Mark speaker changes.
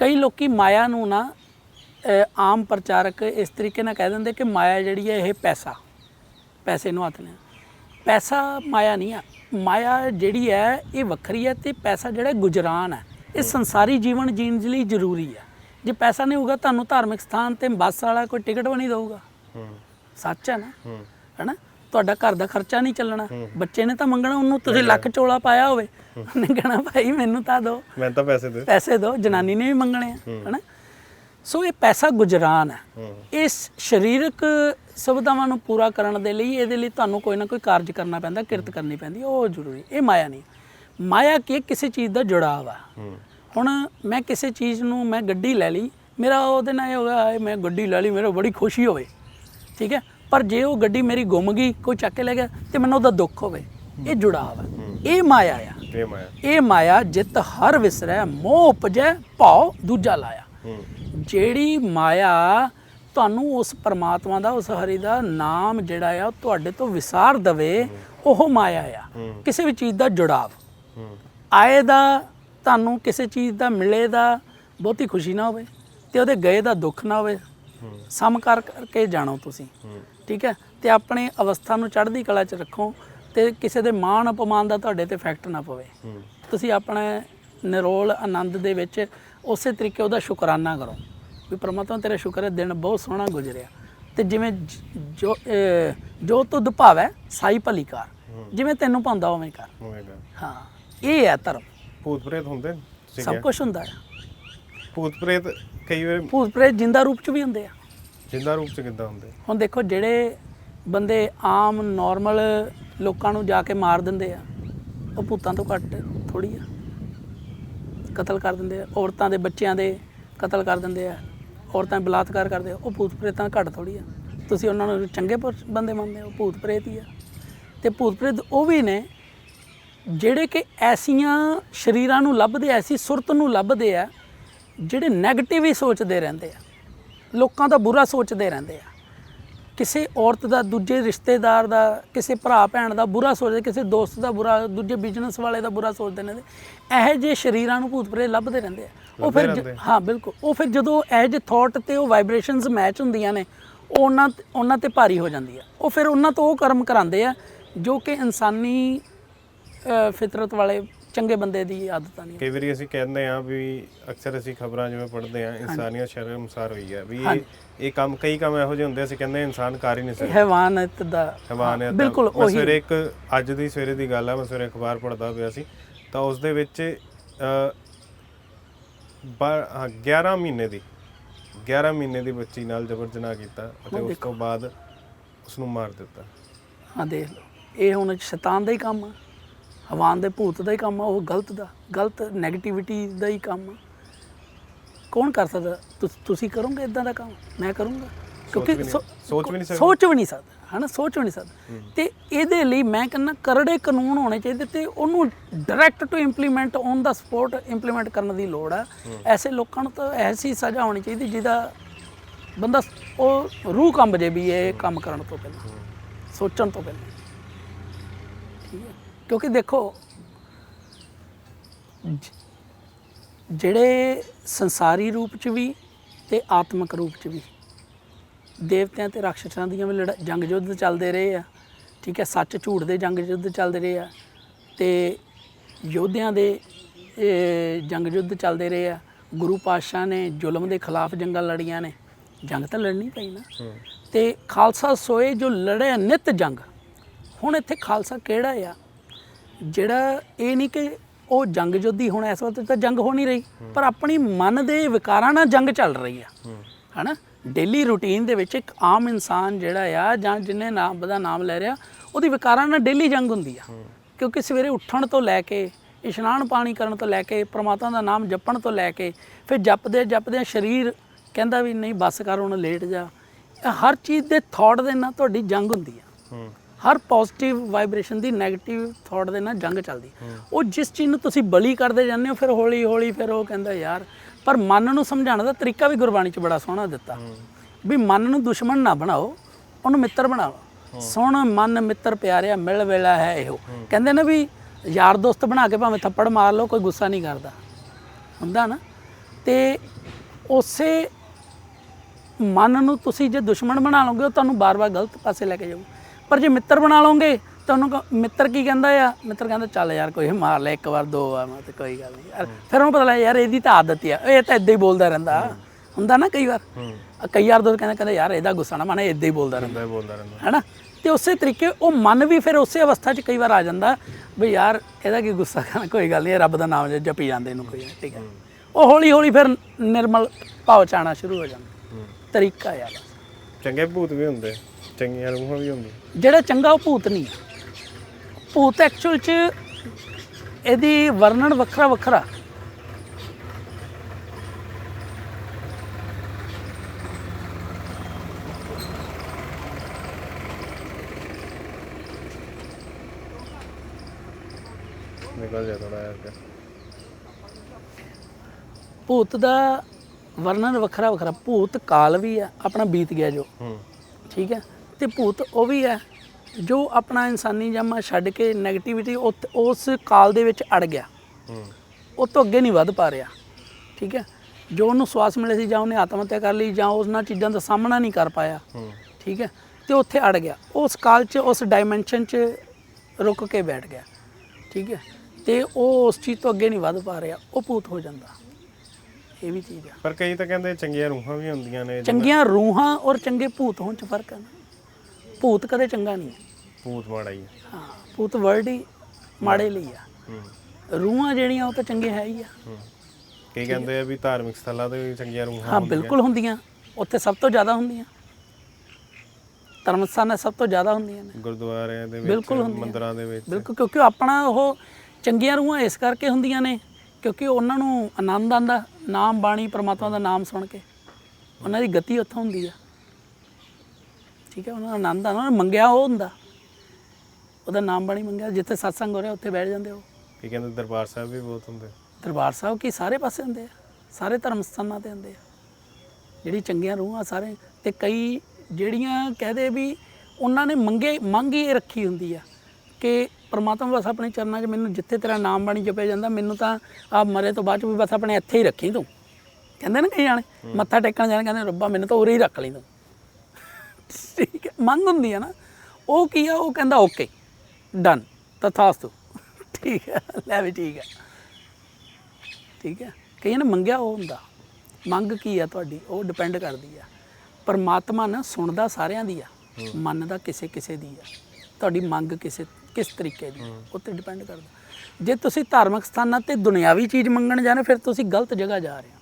Speaker 1: ਕਈ ਲੋਕੀ ਮਾਇਆ ਨੂੰ ਨਾ ਆਮ ਪ੍ਰਚਾਰਕ ਇਸ ਤਰੀਕੇ ਨਾਲ ਕਹਿ ਦਿੰਦੇ ਕਿ ਮਾਇਆ ਜਿਹੜੀ ਹੈ ਇਹ ਪੈਸਾ ਪੈਸੇ ਨੂੰ ਹੱਥ ਨੇ ਪੈਸਾ ਮਾਇਆ ਨਹੀਂ ਆ। ਮਾਇਆ ਜਿਹੜੀ ਹੈ ਇਹ ਵੱਖਰੀ ਹੈ ਤੇ ਪੈਸਾ ਜਿਹੜਾ ਗੁਜਰਾਨ ਹੈ ਇਹ ਸੰਸਾਰੀ ਜੀਵਨ ਜੀਣ ਲਈ ਜ਼ਰੂਰੀ ਹੈ। ਜੇ ਪੈਸਾ ਨਹੀਂ ਹੋਊਗਾ ਤੁਹਾਨੂੰ ਧਾਰਮਿਕ ਸਥਾਨ ਤੇ ਬੱਸ ਵਾਲਾ ਕੋਈ ਟਿਕਟ ਵੀ ਨਹੀਂ ਦਊਗਾ।
Speaker 2: ਹੂੰ।
Speaker 1: ਸੱਚ ਹੈ ਨਾ?
Speaker 2: ਹੂੰ।
Speaker 1: ਹੈਨਾ? ਤੁਹਾਡਾ ਘਰ ਦਾ ਖਰਚਾ ਨਹੀਂ ਚੱਲਣਾ। ਬੱਚੇ ਨੇ ਤਾਂ ਮੰਗਣਾ ਉਹਨੂੰ ਤੁਸੀਂ ਲੱਖ ਚੋਲਾ ਪਾਇਆ ਹੋਵੇ। ਉਹਨੇ ਕਹਣਾ ਭਾਈ ਮੈਨੂੰ ਤਾਂ ਦਿਓ
Speaker 2: ਮੈਂ ਤਾਂ ਪੈਸੇ ਦੇ।
Speaker 1: ਪੈਸੇ ਦਿਓ ਜਨਾਨੀ ਨੇ ਵੀ ਮੰਗਣੇ ਆ ਹੈਨਾ? ਸੋ ਇਹ ਪੈਸਾ ਗੁਜਰਾਨ ਹੈ। ਇਸ ਸਰੀਰਕ ਸੁਵਿਧਾਵਾਂ ਨੂੰ ਪੂਰਾ ਕਰਨ ਦੇ ਲਈ ਇਹਦੇ ਲਈ ਤੁਹਾਨੂੰ ਕੋਈ ਨਾ ਕੋਈ ਕਾਰਜ ਕਰਨਾ ਪੈਂਦਾ ਕਿਰਤ ਕਰਨੀ ਪੈਂਦੀ ਉਹ ਜ਼ਰੂਰੀ। ਇਹ ਮਾਇਆ ਨਹੀਂ। ਮਾਇਆ ਕੀ? ਕਿਸੇ ਚੀਜ਼ ਦਾ ਜੁੜਾਵ ਆ। ਹੁਣ ਮੈਂ ਕਿਸੇ ਚੀਜ਼ ਨੂੰ ਮੈਂ ਗੱਡੀ ਲੈ ਲਈ ਮੇਰਾ ਉਹਦੇ ਨਾਲ ਇਹ ਹੋਗਾ ਮੈਂ ਗੱਡੀ ਲੈ ਲਈ ਮੇਰੇ ਬੜੀ ਖੁਸ਼ੀ ਹੋਵੇ। ਠੀਕ ਹੈ? ਪਰ ਜੇ ਉਹ ਗੱਡੀ ਮੇਰੀ ਗੁੰਮ ਗਈ ਕੋਈ ਚੱਕ ਕੇ ਲੈ ਗਿਆ ਤੇ ਮੈਨੂੰ ਉਹਦਾ ਦੁੱਖ ਹੋਵੇ। ਇਹ ਜੁੜਾਵ ਹੈ। ਇਹ ਮਾਇਆ ਆ।
Speaker 2: ਇਹ ਮਾਇਆ।
Speaker 1: ਇਹ ਮਾਇਆ ਜਿਤ ਹਰ ਵਿਸਰੈ ਮੋਹ ਉਪਜੈ ਭਾਉ ਦੂਜਾ ਲਾਇਆ। ਜਿਹੜੀ ਮਾਇਆ ਤੁਹਾਨੂੰ ਉਸ ਪਰਮਾਤਮਾ ਦਾ ਉਸ ਹਰੀ ਦਾ ਨਾਮ ਜਿਹੜਾ ਆ ਤੁਹਾਡੇ ਤੋਂ ਵਿਸਾਰ ਦਵੇ ਉਹ ਮਾਇਆ ਆ। ਕਿਸੇ ਵੀ ਚੀਜ਼ ਦਾ ਜੁੜਾਵ। ਆਏ ਦਾ ਤੁਹਾਨੂੰ ਕਿਸੇ ਚੀਜ਼ ਦਾ ਮਿਲੇ ਦਾ ਬਹੁਤੀ ਖੁਸ਼ੀ ਨਾ ਹੋਵੇ ਤੇ ਉਹਦੇ ਗਏ ਦਾ ਦੁੱਖ ਨਾ ਹੋਵੇ। ਸਮ ਕਰ ਕਰਕੇ ਜਾਣੋ ਤੁਸੀਂ। ਠੀਕ ਹੈ? ਤੇ ਆਪਣੇ ਅਵਸਥਾ ਨੂੰ ਚੜ੍ਹਦੀ ਕਲਾ 'ਚ ਰੱਖੋ ਤੇ ਕਿਸੇ ਦੇ ਮਾਣ ਅਪਮਾਨ ਦਾ ਤੁਹਾਡੇ ਤੇ ਇਫੈਕਟ ਨਾ ਪਵੇ। ਤੁਸੀਂ ਆਪਣੇ ਨਿਰੋਲ ਆਨੰਦ ਦੇ ਵਿੱਚ ਉਸੇ ਤਰੀਕੇ ਉਹਦਾ ਸ਼ੁਕਰਾਨਾ ਕਰੋ ਵੀ ਪ੍ਰਮਾਤਮਾ ਤੇਰਾ ਸ਼ੁਕਰ ਹੈ ਦਿਨ ਬਹੁਤ ਸੋਹਣਾ ਗੁਜ਼ਰਿਆ। ਤੇ ਜਿਵੇਂ ਜ- ਜੋ ਤੁਧ ਭਾਵੈ ਸਾਈ ਭਲੀ ਕਰ। ਜਿਵੇਂ ਤੈਨੂੰ ਪਾਉਂਦਾ ਉਵੇਂ ਕਰ। ਹਾਂ ਇਹ ਹੈ ਧਰਮ।
Speaker 2: ਭੂਤ ਪ੍ਰੇਤ ਹੁੰਦੇ
Speaker 1: ਸਭ ਕੁਝ ਹੁੰਦਾ ਹੈ।
Speaker 2: ਭੂਤ ਪ੍ਰੇਤ ਕਈ ਵਾਰ
Speaker 1: ਭੂਤ ਪ੍ਰੇਤ ਜਿੰਦਾ ਰੂਪ ਚ ਵੀ ਹੁੰਦੇ ਆ।
Speaker 2: ਜਿੰਦਾ ਰੂਪ ਚ ਕਿੱਦਾਂ ਹੁੰਦੇ?
Speaker 1: ਹੁਣ ਦੇਖੋ ਜਿਹੜੇ ਬੰਦੇ ਆਮ ਨਾਰਮਲ ਲੋਕਾਂ ਨੂੰ ਜਾ ਕੇ ਮਾਰ ਦਿੰਦੇ ਆ ਉਹ ਭੂਤਾਂ ਤੋਂ ਘੱਟ ਥੋੜੀ ਆ। ਕਤਲ ਕਰ ਦਿੰਦੇ ਆ। ਔਰਤਾਂ ਦੇ ਬੱਚਿਆਂ ਦੇ ਕਤਲ ਕਰ ਦਿੰਦੇ ਆ। ਔਰਤਾਂ ਬਲਾਤਕਾਰ ਕਰਦੇ ਆ। ਉਹ ਭੂਤ ਪ੍ਰੇਤਾਂ ਘੱਟ ਥੋੜੀ ਆ। ਤੁਸੀਂ ਉਹਨਾਂ ਨੂੰ ਚੰਗੇ ਬੰਦੇ ਮੰਨਦੇ ਹੋ ਭੂਤ ਪ੍ਰੇਤ ਹੀ ਆ। ਤੇ ਭੂਤ ਪ੍ਰੇਤ ਉਹ ਵੀ ਨੇ ਜਿਹੜੇ ਕਿ ਐਸੀਆਂ ਸ਼ਰੀਰਾਂ ਨੂੰ ਲੱਭਦੇ ਐਸੀ ਸੁਰਤ ਨੂੰ ਲੱਭਦੇ ਆ ਜਿਹੜੇ 네ਗੇਟਿਵ ਹੀ ਸੋਚਦੇ ਰਹਿੰਦੇ ਆ ਲੋਕਾਂ ਦਾ ਬੁਰਾ ਸੋਚਦੇ ਰਹਿੰਦੇ ਆ। ਕਿਸੇ ਔਰਤ ਦਾ ਦੂਜੇ ਰਿਸ਼ਤੇਦਾਰ ਦਾ ਕਿਸੇ ਭਰਾ ਭੈਣ ਦਾ ਬੁਰਾ ਸੋਚਦੇ ਕਿਸੇ ਦੋਸਤ ਦਾ ਬੁਰਾ ਦੂਜੇ ਬਿਜ਼ਨਸ ਵਾਲੇ ਦਾ ਬੁਰਾ ਸੋਚਦੇ ਨੇ ਇਹੋ ਜਿਹੇ ਸ਼ਰੀਰਾਂ ਨੂੰ ਭੂਤ ਪ੍ਰੇਤ ਲੱਭਦੇ ਰਹਿੰਦੇ ਆ। ਉਹ ਫਿਰ। ਹਾਂ ਬਿਲਕੁਲ। ਉਹ ਫਿਰ ਜਦੋਂ ਇਹੋ ਜਿਹੇ ਥਾਟ ਤੇ ਉਹ ਵਾਈਬ੍ਰੇਸ਼ਨਸ ਮੈਚ ਹੁੰਦੀਆਂ ਨੇ ਉਹ ਉਹਨਾਂ ਉਹਨਾਂ ਤੇ ਭਾਰੀ ਹੋ ਜਾਂਦੀ ਆ। ਉਹ ਫਿਰ ਉਹਨਾਂ ਤੋਂ ਉਹ ਕਰਮ ਕਰਾਉਂਦੇ ਆ ਜੋ ਕਿ ਇਨਸਾਨੀ ਫਿਤਰਤ ਵਾਲੇ ਚੰਗੇ ਬੰਦੇ ਦੀ ਆਦਤਾਂ ਨਹੀਂ
Speaker 2: ਕਈ ਵਾਰੀ ਅਸੀਂ ਕਹਿੰਦੇ ਆ ਵੀ ਅਕਸਰ ਅਸੀਂ ਖਬਰਾਂ ਜਿਵੇਂ ਪੜ੍ਹਦੇ ਆ ਇਨਸਾਨੀਅਤ ਸ਼ਰਮਸਾਰ ਹੋਈ ਹੈ। ਵੀ ਇਹ ਇਹ ਕੰਮ ਕਈ ਕੰਮ ਇਹੋ ਜਿਹੇ ਹੁੰਦੇ ਅਸੀਂ ਕਹਿੰਦੇ ਇਨਸਾਨ ਕਰ ਹੀ ਨਹੀਂ ਸਕਦਾ।
Speaker 1: ਹੈਵਾਨਤ ਦਾ
Speaker 2: ਹੈਵਾਨ ਹੈ
Speaker 1: ਬਿਲਕੁਲ ਉਹੀ।
Speaker 2: ਸਵੇਰੇ ਇੱਕ ਅੱਜ ਦੀ ਸਵੇਰੇ ਦੀ ਗੱਲ ਆ ਮੈਂ ਸਵੇਰੇ ਅਖਬਾਰ ਪੜ੍ਹਦਾ ਪਿਆ ਸੀ। ਤਾਂ ਉਸ ਦੇ ਵਿੱਚ ਅ, ਬਾ- ਹਾਂ, 11 ਮਹੀਨੇ ਦੀ 11 ਮਹੀਨੇ ਦੀ ਬੱਚੀ ਨਾਲ ਜਬਰ ਜਨਾਹ ਕੀਤਾ ਅਤੇ ਉਸ ਤੋਂ ਬਾਅਦ ਉਸ ਨੂੰ ਮਾਰ ਦਿੱਤਾ।
Speaker 1: ਹਾਂ ਦੇਖ ਲਓ। ਇਹ ਹੁਣ ਸ਼ੈਤਾਨ ਦਾ ਹੀ ਕੰਮ ਆ। ਹਵਾਨ ਦੇ ਭੂਤ ਦਾ ਹੀ ਕੰਮ ਆ ਉਹ ਗਲਤ ਦਾ ਗਲਤ 네ਗੇਟਿਵਿਟੀ ਦਾ ਹੀ ਕੰਮ ਆ। ਕੌਣ ਕਰ ਸਕਦਾ? ਤੁਸ- ਕਰੋਗੇ ਇਦਾਂ ਦਾ ਕੰਮ? ਮੈਂ ਕਰੂੰਗਾ? ਕਿਉਂਕਿ
Speaker 2: ਸੋਚ ਵੀ ਨਹੀਂ ਸਕਦੇ।
Speaker 1: ਸੋਚ ਵੀ ਨਹੀਂ ਸਕਦਾ ਹਨਾ? ਸੋਚ ਵੀ ਨਹੀਂ ਸਕਦਾ। ਤੇ ਇਹਦੇ ਲਈ ਮੈਂ ਕਹਿੰਦਾ ਕਰੜੇ ਕਾਨੂੰਨ ਹੋਣੇ ਚਾਹੀਦੇ ਤੇ ਉਹਨੂੰ direct to implement on the support implement ਕਰਨ ਦੀ ਲੋੜ ਆ। ਐਸੇ ਲੋਕਾਂ ਨੂੰ ਤਾਂ ਐਸੀ ਸਜ਼ਾ ਹੋਣੀ ਚਾਹੀਦੀ ਜਿਹਦਾ ਬੰਦਾ ਉਹ ਰੂਹ ਕੰਬ ਜੇ ਵੀ ਇਹ ਕੰਮ ਕਰਨ ਤੋਂ ਪਹਿਲਾਂ ਸੋਚਣ ਤੋਂ ਪਹਿਲਾਂ। ਠੀਕ ਹੈ। ਕਿਉਂਕਿ ਦੇਖੋ ਜਿਹੜੇ ਸੰਸਾਰੀ ਰੂਪ ਚ ਵੀ ਤੇ ਆਤਮਿਕ ਰੂਪ ਚ ਵੀ ਦੇਵਤਿਆਂ ਤੇ ਰਾਖਸ਼ਾਂ ਦੀਆਂ ਵੀ ਲੜਾ- ਜੰਗ ਯੁੱਧ ਚੱਲਦੇ ਰਹੇ ਆ ਠੀਕ ਹੈ ਸੱਚ ਝੂਠ ਦੇ ਜੰਗ ਯੁੱਧ ਚੱਲਦੇ ਰਹੇ ਆ ਤੇ ਯੋਧਿਆਂ ਦੇ ਜੰਗ ਯੁੱਧ ਚੱਲਦੇ ਰਹੇ ਆ ਗੁਰੂ ਪਾਤਸ਼ਾਹ ਨੇ ਜ਼ੁਲਮ ਦੇ ਖਿਲਾਫ ਜੰਗਾਂ ਲੜੀਆਂ ਨੇ ਜੰਗ ਤਾਂ ਲੜਨੀ ਪਈ ਨਾ। ਤੇ ਖਾਲਸਾ ਸੋਏ ਜੋ ਲੜਿਆ ਨਿਤ ਜੰਗ ਹੁਣ ਇੱਥੇ ਖਾਲਸਾ ਕਿਹੜਾ ਆ? ਜਿਹੜਾ ਇਹ ਨਹੀਂ ਕਿ ਉਹ ਜੰਗ ਜੋਧੀ ਹੁਣ ਇਸ ਵਕਤ ਤਾਂ ਜੰਗ ਹੋ ਨਹੀਂ ਰਹੀ, ਪਰ ਆਪਣੀ ਮਨ ਦੇ ਵਿਕਾਰਾਂ ਨਾਲ ਜੰਗ ਚੱਲ ਰਹੀ ਆ। ਹਨਾ? ਡੇਲੀ ਰੂਟੀਨ ਦੇ ਵਿੱਚ ਇੱਕ ਆਮ ਇਨਸਾਨ ਜਿਹੜਾ ਆ ਜਾਂ ਜਿਨੇ ਨਾਮ ਦਾ ਨਾਮ ਲੈ ਰਿਹਾ, ਉਹਦੀ ਵਿਕਾਰਾਂ ਨਾਲ ਡੇਲੀ ਜੰਗ ਹੁੰਦੀ ਆ। ਕਿਉਂਕਿ ਸਵੇਰੇ ਉੱਠਣ ਤੋਂ ਲੈ ਕੇ, ਇਸ਼ਨਾਨ ਪਾਣੀ ਕਰਨ ਤੋਂ ਲੈ ਕੇ, ਪ੍ਰਮਾਤਮਾ ਦਾ ਨਾਮ ਜਪਣ ਤੋਂ ਲੈ ਕੇ, ਫਿਰ ਜਪਦੇ ਜਪਦੇ ਸਰੀਰ ਕਹਿੰਦਾ ਵੀ ਨਹੀਂ, ਬਸ ਕਰ ਹੁਣ ਲੇਟ ਜਾ। ਹਰ ਚੀਜ਼ ਦੇ ਥਾਟ ਦੇ ਨਾਲ ਤੁਹਾਡੀ ਜੰਗ ਹੁੰਦੀ ਆ। ਹਰ ਪੋਜ਼ਿਟਿਵ ਵਾਈਬ੍ਰੇਸ਼ਨ ਦੀ 네ਗੇਟਿਵ ਥਾਟ ਦੇ ਨਾਲ ਜੰਗ ਚੱਲਦੀ। ਉਹ ਜਿਸ ਚੀਜ਼ ਨੂੰ ਤੁਸੀਂ ਬਲੀ ਕਰਦੇ ਜਾਂਦੇ ਹੋ, ਫਿਰ ਹੌਲੀ ਹੌਲੀ ਫਿਰ ਉਹ ਕਹਿੰਦਾ, ਯਾਰ, ਪਰ ਮਨ ਨੂੰ ਸਮਝਾਉਣ ਦਾ ਤਰੀਕਾ ਵੀ ਗੁਰਬਾਣੀ 'ਚ ਬੜਾ ਸੋਹਣਾ ਦਿੱਤਾ। ਵੀ ਮਨ ਨੂੰ ਦੁਸ਼ਮਣ ਨਾ ਬਣਾਓ, ਉਹਨੂੰ ਮਿੱਤਰ ਬਣਾਓ। ਸੁਣ ਮਨ, ਮਿੱਤਰ, ਪਿਆਰਿਆ, ਮਿਲ ਵੇਲਾ ਹੈ ਇਹੋ। ਕਹਿੰਦੇ ਨੇ ਵੀ, ਯਾਰ ਦੋਸਤ ਬਣਾ ਕੇ ਭਾਵੇਂ ਥੱਪੜ ਮਾਰ ਲਓ, ਕੋਈ ਗੁੱਸਾ ਨਹੀਂ ਕਰਦਾ। ਹੁੰਦਾ ਨਾ? ਤੇ ਉਸੇ ਮਨ ਨੂੰ ਤੁਸੀਂ ਜੇ ਦੁਸ਼ਮਣ ਬਣਾ ਲਓਗੇ, ਉਹ ਤੁਹਾਨੂੰ ਬਾਰ-ਬਾਰ ਗਲਤ ਪਾਸੇ ਲੈ ਕੇ ਜਾਊ। ਪਰ ਜੇ ਮਿੱਤਰ ਬਣਾ ਲਓਗੇ ਤੁਹਾਨੂੰ ਕ- ਮਿੱਤਰ ਕੀ ਕਹਿੰਦਾ ਆ? ਮਿੱਤਰ ਕਹਿੰਦਾ ਚੱਲ ਯਾਰ ਕੋਈ ਮਾਰ ਲੈ ਇੱਕ ਵਾਰ ਦੋ ਵਾਰ ਮੈਂ ਤੇ ਕੋਈ ਗੱਲ ਨਹੀਂ। ਯਾਰ ਫਿਰ ਉਹਨੂੰ ਪਤਾ ਲੱਗ ਯਾਰ ਇਹਦੀ ਤਾਂ ਆਦਤ ਹੀ ਆ। ਇਹ ਤਾਂ ਇਦਾਂ ਹੀ ਬੋਲਦਾ ਰਹਿੰਦਾ। ਹੁੰਦਾ ਨਾ ਕਈ ਵਾਰ। ਕਈ ਵਾਰ ਦੋ ਕਹਿੰਦਾ ਕਹਿੰਦਾ ਯਾਰ ਇਹਦਾ ਗੁੱਸਾ ਨਾ ਮਨ ਇਦਾਂ ਹੀ ਬੋਲਦਾ ਰਹਿੰਦਾ।
Speaker 2: ਬੋਲਦਾ ਰਹਿੰਦਾ।
Speaker 1: ਹੈਨਾ? ਤੇ ਉਸੇ ਤਰੀਕੇ ਉਹ ਮਨ ਵੀ ਫਿਰ ਉਸੇ ਅਵਸਥਾ 'ਚ ਕਈ ਵਾਰ ਆ ਜਾਂਦਾ ਵੀ ਯਾਰ ਇਹਦਾ ਕੀ ਗੁੱਸਾ ਕਰਨਾ ਕੋਈ ਗੱਲ ਨਹੀਂ ਰੱਬ ਦਾ ਨਾਮ ਜਪੀ ਜਾਂਦੇ ਇਹਨੂੰ ਕੋਈ ਠੀਕ ਹੈ। ਉਹ ਹੌਲੀ ਹੌਲੀ ਫਿਰ ਨਿਰਮਲ ਭਾਵ ਚ ਆਉਣਾ ਸ਼ੁਰੂ ਹੋ ਜਾਂਦਾ। ਤਰੀਕਾ ਬਸ
Speaker 2: ਚੰਗੇ ਭੂਤ ਵੀ ਹੁੰਦੇ। ਚੰਗੀਆਂ ਰੂਹਾਂ ਵੀ ਹੁੰਦੀਆਂ।
Speaker 1: ਜਿਹੜਾ ਚੰਗਾ ਉਹ ਭੂਤ ਨਹੀਂ। ਹੈ ਭੂਤ ਐਕਚੁਅਲ ਚ ਇਹਦੀ ਵਰਣਨ ਵੱਖਰਾ ਵੱਖਰਾ।
Speaker 2: ਨਿਕਲ ਜਾ ਥੋੜਾ ਜਿਹਾ ਅੱਗੇ।
Speaker 1: ਭੂਤ ਦਾ ਵਰਣਨ ਵੱਖਰਾ ਵੱਖਰਾ। ਭੂਤ ਕਾਲ ਵੀ ਆ ਆਪਣਾ ਬੀਤ ਗਿਆ ਜੋ।
Speaker 2: ਹੂੰ।
Speaker 1: ਠੀਕ ਹੈ। ਤੇ ਭੂਤ ਉਹ ਵੀ ਹੈ ਜੋ ਆਪਣਾ ਇਨਸਾਨੀ ਜਮਾ ਛੱਡ ਕੇ 네ਗੇਟਿਵਿਟੀ ਉਸ ਕਾਲ ਦੇ ਵਿੱਚ ਅੜ ਗਿਆ।
Speaker 2: ਹੂੰ।
Speaker 1: ਉਹ ਤੋਂ ਅੱਗੇ ਨਹੀਂ ਵੱਧ ਪਾ ਰਿਹਾ ਠੀਕ ਹੈ? ਜੋ ਉਹਨੂੰ ਸਵਾਸ ਮਿਲੇ ਸੀ ਜਾਂ ਉਹਨੇ ਆਤਮ ਹੱਤਿਆ ਕਰ ਲਈ ਜਾਂ ਉਹਨਾਂ ਚੀਜ਼ਾਂ ਦਾ ਸਾਹਮਣਾ ਨਹੀਂ ਕਰ ਪਾਇਆ
Speaker 2: ਹੂੰ।
Speaker 1: ਠੀਕ ਹੈ? ਤੇ ਉੱਥੇ ਅੜ ਗਿਆ। ਉਸ ਕਾਲ 'ਚ ਉਸ ਡਾਈਮੈਂਸ਼ਨ 'ਚ ਰੁਕ ਕੇ ਬੈਠ ਗਿਆ ਠੀਕ ਹੈ? ਤੇ ਉਹ ਉਸ ਚੀਜ਼ ਤੋਂ ਅੱਗੇ ਨਹੀਂ ਵੱਧ ਪਾ ਰਿਹਾ ਉਹ ਭੂਤ ਹੋ ਜਾਂਦਾ। ਇਹ ਵੀ ਚੀਜ਼ ਆ।
Speaker 2: ਪਰ ਕਈ ਤਾਂ ਕਹਿੰਦੇ ਚੰਗੀਆਂ ਰੂਹਾਂ ਵੀ ਹੁੰਦੀਆਂ ਨੇ
Speaker 1: ਚੰਗੀਆਂ ਰੂਹਾਂ ਔਰ ਚੰਗੇ ਭੂਤ ਹੋਣ 'ਚ ਫ਼ਰਕ ਹੈ ਨਾ। ਭੂਤ ਕਦੇ ਚੰਗਾ ਨਹੀਂ ਹੈ।
Speaker 2: ਭੂਤ ਮਾੜਾ ਹੀ ਹੈ।
Speaker 1: ਹਾਂ ਭੂਤ ਵਰਡ ਹੀ ਮਾੜੇ ਲਈ ਆ।
Speaker 2: ਹੂੰ।
Speaker 1: ਰੂਹਾਂ ਜਿਹੜੀਆਂ ਉਹ ਤਾਂ ਚੰਗੇ ਹੈ ਹੀ ਆ।
Speaker 2: ਹੂੰ। ਕਈ ਕਹਿੰਦੇ ਆ ਵੀ ਧਾਰਮਿਕ ਸਥਲਾਂ ਤੇ ਵੀ ਚੰਗੀਆਂ ਰੂਹਾਂ
Speaker 1: ਹਾਂ ਬਿਲਕੁਲ ਹੁੰਦੀਆਂ। ਉੱਥੇ ਸਭ ਤੋਂ ਜ਼ਿਆਦਾ ਹੁੰਦੀਆਂ। ਧਰਮ ਸਥਾਨਾਂ ਸਭ ਤੋਂ ਜ਼ਿਆਦਾ ਹੁੰਦੀਆਂ ਨੇ।
Speaker 2: ਗੁਰਦੁਆਰਿਆਂ ਦੇ ਵਿੱਚ
Speaker 1: ਬਿਲਕੁਲ ਹੁੰਦੀਆਂ।
Speaker 2: ਮੰਦਿਰਾਂ ਦੇ ਵਿੱਚ।
Speaker 1: ਬਿਲਕੁਲ ਕਿਉਂਕਿ ਆਪਣਾ ਉਹ ਚੰਗੀਆਂ ਰੂਹਾਂ ਇਸ ਕਰਕੇ ਹੁੰਦੀਆਂ ਨੇ ਕਿਉਂਕਿ ਉਹਨਾਂ ਨੂੰ ਆਨੰਦ ਆਂਦਾ ਨਾਮ ਬਾਣੀ ਪ੍ਰਮਾਤਮਾ ਦਾ ਨਾਮ ਸੁਣ ਕੇ। ਉਹਨਾਂ ਦੀ ਗਤੀ ਉੱਥੋਂ ਹੁੰਦੀ ਆ। ਠੀਕ ਹੈ ਉਹਨਾਂ ਨੂੰ ਆਨੰਦ ਆਉਂਦਾ ਉਹਨਾਂ ਨੇ ਮੰਗਿਆ ਉਹ ਹੁੰਦਾ। ਉਹਦਾ ਨਾਮ ਬਾਣੀ ਮੰਗਿਆ ਜਿੱਥੇ ਸਤਸੰਗ ਹੋ ਰਿਹਾ ਉੱਥੇ ਬੈਠ ਜਾਂਦੇ ਉਹ।
Speaker 2: ਕੀ ਕਹਿੰਦੇ ਦਰਬਾਰ ਸਾਹਿਬ ਵੀ ਬਹੁਤ ਹੁੰਦੇ?
Speaker 1: ਦਰਬਾਰ ਸਾਹਿਬ ਕੀ ਸਾਰੇ ਪਾਸੇ ਹੁੰਦੇ ਆ? ਸਾਰੇ ਧਰਮ ਸਥਾਨਾਂ ਤੇ ਹੁੰਦੇ ਆ। ਜਿਹੜੀ ਚੰਗੀਆਂ ਰੂਹਾਂ ਸਾਰੇ। ਤੇ ਕਈ ਜਿਹੜੀਆਂ ਕਹਦੇ ਵੀ ਉਹਨਾਂ ਨੇ ਮੰਗੇ ਮੰਗ ਹੀ ਰੱਖੀ ਹੁੰਦੀ ਆ ਕਿ ਪ੍ਰਮਾਤਮਾ ਬਸ ਆਪਣੇ ਚਰਨਾਂ 'ਚ ਮੈਨੂੰ ਜਿੱਥੇ ਤੇਰਾ ਨਾਮ ਬਾਣੀ ਜਪਿਆ ਜਾਂਦਾ ਮੈਨੂੰ ਤਾਂ ਆ ਮਰੇ ਤੋਂ ਬਾਅਦ ਵੀ ਬਸ ਆਪਣੇ ਇੱਥੇ ਹੀ ਰੱਖੀ ਤੂੰ। ਕਹਿੰਦੇ ਨਾ ਕਈ ਜਾਣੇ ਮੱਥਾ ਟੇਕਣ ਜਾਣ ਕਹਿੰਦੇ ਰੱਬਾ ਮੈਨੂੰ ਤਾਂ ਉਰੇ ਹੀ ਰੱਖ ਲਈ ਤੂੰ। ਠੀਕ ਹੈ ਮੰਗ ਹੁੰਦੀ ਆ ਨਾ ਉਹ ਕੀ ਆ ਉਹ ਕਹਿੰਦਾ ਓਕੇ ਡਨ ਤਥਾਸਤੂ। ਠੀਕ ਹੈ ਲੈ ਵੀ ਠੀਕ ਹੈ। ਠੀਕ ਹੈ ਕਈਆਂ ਨੇ ਮੰਗਿਆ ਉਹ ਹੁੰਦਾ। ਮੰਗ ਕੀ ਆ ਤੁਹਾਡੀ ਉਹ ਡਿਪੈਂਡ ਕਰਦੀ ਆ। ਪਰਮਾਤਮਾ ਨਾ ਸੁਣਦਾ ਸਾਰਿਆਂ ਦੀ ਆ ਮੰਨਦਾ ਕਿਸੇ ਕਿਸੇ ਦੀ ਆ। ਤੁਹਾਡੀ ਮੰਗ ਕਿਸੇ ਕਿਸ ਤਰੀਕੇ ਦੀ ਉੱਤੇ ਡਿਪੈਂਡ ਕਰਦਾ। ਜੇ ਤੁਸੀਂ ਧਾਰਮਿਕ ਸਥਾਨਾਂ ਤੇ ਦੁਨਿਆਵੀ ਚੀਜ਼ ਮੰਗਣ ਜਾਣੇ ਫਿਰ ਤੁਸੀਂ ਗਲਤ ਜਗ੍ਹਾ ਜਾ ਰਹੇ ਹੋ।